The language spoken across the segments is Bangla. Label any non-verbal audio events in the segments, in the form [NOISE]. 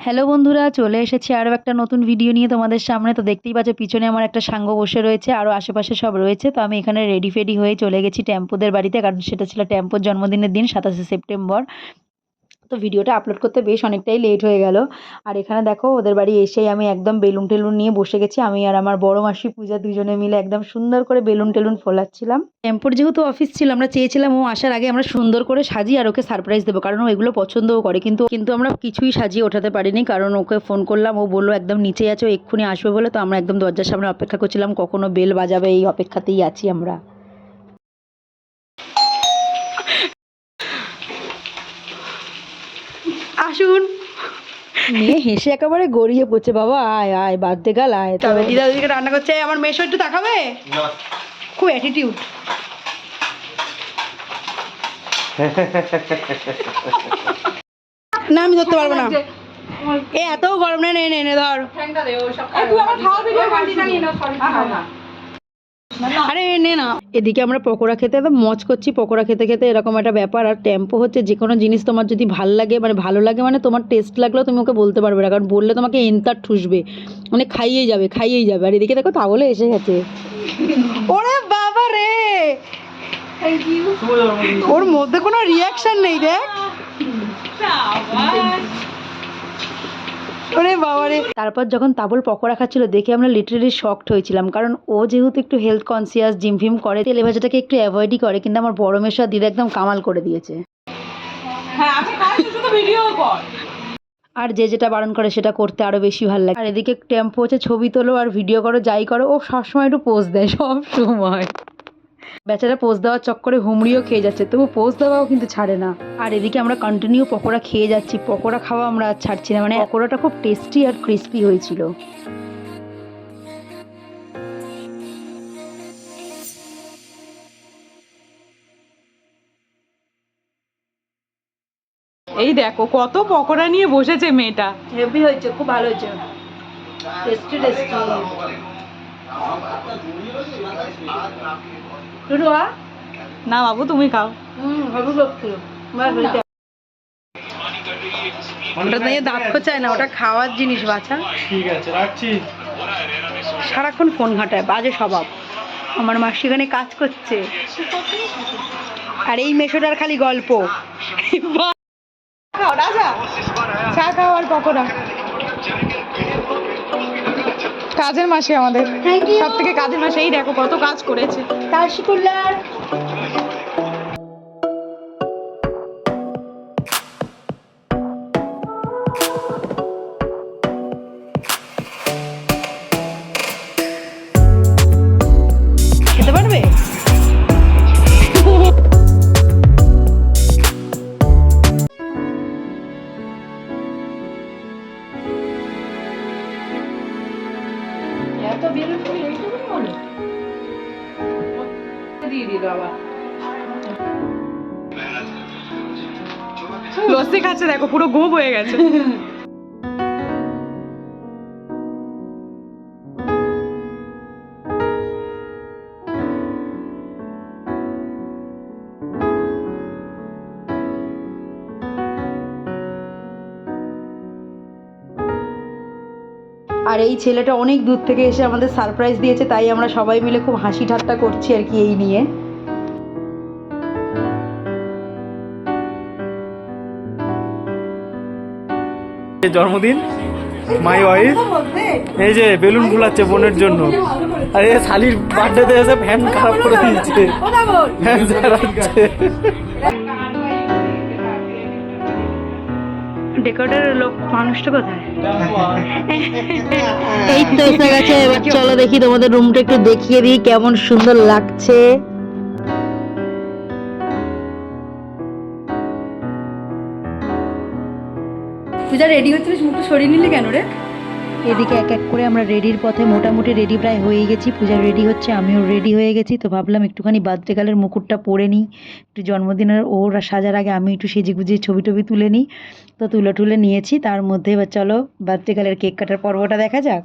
হ্যালো বন্ধুরা, চলে এসেছি আরও একটা নতুন ভিডিও নিয়ে তোমাদের সামনে। তো দেখতেই পাচ্ছ, পিছনে আমার একটা সাঙ্গ বসে রয়েছে, আরও আশেপাশে সব রয়েছে। তো আমি এখানে রেডি ফেডি হয়ে চলে গেছি টেম্পোদের বাড়িতে, কারণ সেটা ছিল টেম্পোর জন্মদিনের দিন, সাতাশে সেপ্টেম্বর। তো ভিডিওটা আপলোড করতে বেশ অনেকটাই লেট হয়ে গেল। আর এখানে দেখো, ওদের বাড়ি এসেই আমি একদম বেলুন টেলুন নিয়ে বসে গেছি। আমি আর আমার বড় মাসি পূজা দুজনে মিলে একদম সুন্দর করে বেলুন টেলুন ফোলাচ্ছিলাম। টেম্পোর যেহেতু অফিস ছিল, আমরা চেয়েছিলাম ও আসার আগে আমরা সুন্দর করে সাজিয়ে আর ওকে সারপ্রাইজ দেবো, কারণ ও এগুলো পছন্দও করে। কিন্তু কিন্তু আমরা কিছুই সাজিয়ে ওঠাতে পারিনি, কারণ ওকে ফোন করলাম, ও বলল একদম নিচে আছে, ও এক্ষুনি আসবে বলে, তো আমরা একদম দরজার সামনে অপেক্ষা করছিলাম, কখনো বেল বাজাবে এই অপেক্ষাতেই আছি আমরা। আসুন। মেয়ে হেসে একেবারে গড়িয়ে পড়ছে বাবা আয় আয় বার্থডে গাল আয়। তবে দিদা দিদিকে রান্না করছে আমার মেশো একটু তাকাবে খুব অ্যাটিটিউড না আমি ধরতে পারব না। এ এত গরম না নে নে নে ধর। আরে নে না। এদিকে আমরা পকোড়া খেতে একদম মজ করছি পকোড়া খেতে খেতে এরকম একটা ব্যাপার। আর টেম্পো হচ্ছে যে কোনো জিনিস তোমার যদি ভালো লাগে মানে ভালো লাগে মানে তোমার টেস্ট লাগলেও তুমি ওকে বলতে পারবে না। কারণ বললে তোমাকে এন্তার ঠুসবে। মানে খাইয়েই যাবে খাইয়েই যাবে। আর এদিকে দেখো তাহলে এসে গেছে। ওরে বাবা রে! ওর মধ্যে কোনো রিয়াকশন নেই দেখ। ওরে বাবা রে। তারপর যখন তাবল পকোড়া খাচ্ছিল দেখে আমরা লিটারেলি শকড হয়েছিলাম। কারণ ও যেহেতু একটু হেলথ কনসিয়াস জিম ফিম করে তেলে ভাজাটাকে একটু অ্যাভয়েডই করে কিন্তু আমার বড় মেশো দিদা একদম কামাল করে দিয়েছে। আর যে যেটা বারণ করে সেটা করতে আরও বেশি ভালো লাগে। আর এদিকে টেম্পো হচ্ছে ছবি তোলো আর ভিডিও করো যাই করো। ও সবসময় একটু পোজ দেয় সব সময় বেচারা পোজ দেওয়ার চক্করে হুমড়িও খেয়ে যাচ্ছে তবু পোজ দেওয়াও কিন্তু ছাড়ে না। আর এদিকে আমরা কন্টিনিউ পকোড়া খেয়ে যাচ্ছি পকোড়া খাওয়া আমরা আর ছাড়ছি না মানে পকোড়াটা খুব টেস্টি আর ক্রিস্পি হয়েছিল। এই দেখো কত পকোড়া নিয়ে বসেছে মেয়েটা। হেভি হয়েছে খুব ভালো হয়েছে। টেস্টি টেস্টি টুটুয়া না বাবু তুমি খাও। ওটা নিয়ে দাঁত খোঁচায় না ওটা খাওয়ার জিনিস বাছা। ঠিক আছে রাখছি। সারাক্ষণ ফোন ঘাটায় বাজে স্বভাব। আমার মা সেখানে কাজ করছে। আর এই মেশোটার খালি গল্প। খাও চা খাও আর পকোড়া। কাজের মাসে আমাদের। সব থেকে কাজের মাসে এই দেখো কত কাজ করেছে। খেতে দিয়ে দিল আবার লস্যি খাচ্ছে দেখো পুরো গোব হয়ে গেছে। [LAUGHS] আর এই ছেলেটা অনেক দূর থেকে এসে আমাদের সারপ্রাইজ দিয়েছে তাই আমরা সবাই মিলে খুব হাসি ঠাট্টা করছি আর কি এই নিয়ে। জন্মদিন? মাই ওয়াইফ এই যে বেলুন ফুলাচ্ছে বোনের জন্য। আর এ শালির বার্থডেতে এসে ফ্যান খারাপ করে দিয়েছে। ফ্যান চালাচ্ছে ডেকোরেটরের লোক মানুষটা কোথায়? [LAUGHS] এই তো এসে গেছে এবার চলো দেখি তোমাদের রুমটা একটু দেখিয়ে দিই কেমন সুন্দর লাগছে। তুই যা রেডি হচ্ছিলিস মুখটা সরিয়ে নিলি কেন রে? এদিকে এক এক করে আমরা রেডির পথে মোটামুটি রেডি প্রায় হয়ে গেছি। পূজা রেডি হচ্ছে, আমিও রেডি হয়ে গেছি। তো ভাবলাম একটুখানি বার্থডে গালের মুকুটটা পরে নিই। একটু জন্মদিনের ওর সাজার আগে আমি একটু সেজে গুজে ছবি টবি তুলে নিই। তো তুলে টুলে নিয়েছি, তার মধ্যে এবার চলো বার্থডে গালের কেক কাটার পর্বটা দেখা যাক।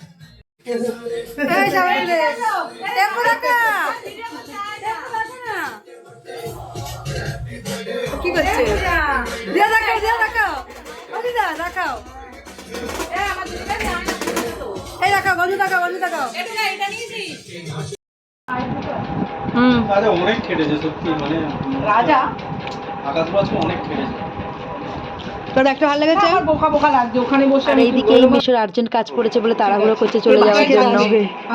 কি। করছে? দিয়ে রাখাও দিয়ে রাখাও অনিদা রাখাও এই রাখাও গঞ্জু রাখাও গঞ্জু রাখাও হুম রাজা অনেক খেটেছে সত্যি মানে রাজা? আকাশ আজকে অনেক খেটেছে তোর একটা ভালো লেগেছে? বোকা বোকা লাগছে ওখানে বসে আর এইদিকে এই মিশোর আর্জেন্ট কাজ পড়েছে বলে তাড়াহুড়ো করছে চলে যাওয়ার জন্য।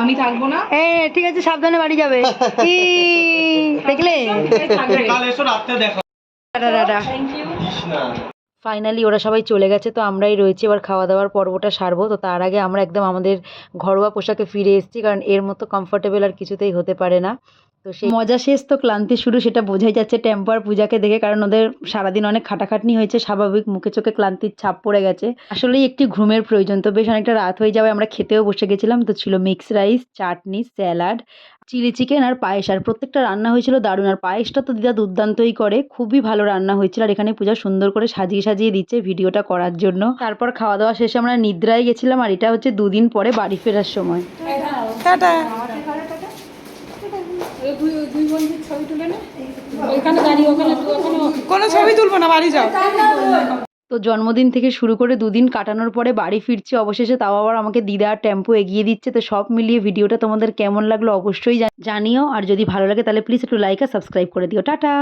আমি থাকব না। এ ঠিক আছে সাবধানে বাড়ি যাবে। দেখলে? কাল এসো রাত্রে দেখা। টাটা টাটা ফাইনালি ওরা সবাই চলে গেছে তো আমরাই রয়েছি। এবার খাওয়া দাওয়ার পর্বটা সারবো। তো তার আগে আমরা একদম আমাদের ঘরোয়া পোশাকে ফিরে এসেছি কারণ এর মতো কমফোর্টেবল আর কিছুতেই হতে পারে না। তো সেই মজা শেষ তো ক্লান্তি শুরু সেটা বোঝাই যাচ্ছে টেম্পার পূজাকে দেখে কারণ ওদের সারাদিন অনেক খাটাখাটনি হয়েছে স্বাভাবিক মুখে চোখে ক্লান্তির ছাপ পড়ে গেছে। আসলেই একটি ঘুমের প্রয়োজন তো বেশ অনেকটা রাত হয়ে যাবে আমরা খেতেও বসে গেছিলাম তো ছিল mix rice chutney salad chilli chicken আর পায়েস আর প্রত্যেকটা রান্না হয়েছিল দারুণ আর পায়েসটা তো দিদা দুর্দান্তই করে খুবই ভালো রান্না হয়েছিল আর এখানে পূজা সুন্দর করে সাজিয়ে সাজিয়ে দিচ্ছে ভিডিওটা করার জন্য। তারপর খাওয়া দাওয়া শেষে আমরা নিদ্রায় গেছিলাম আর এটা হচ্ছে দুদিন পরে বাড়ি ফেরার সময়। কোনো ছবি তুলবো না বাড়ি যাও। তো জন্মদিন থেকে শুরু করে দুদিন কাটানোর পরে বাড়ি ফিরছি অবশেষে তাও আবার আমাকে দিদা আর টেম্পো এগিয়ে দিচ্ছে। তো সব মিলিয়ে ভিডিওটা তোমাদের কেমন লাগল অবশ্যই জানিও। আর যদি ভালো লাগে তাহলে প্লিজ একটু লাইক আর সাবস্ক্রাইব করে দিও। টাটা!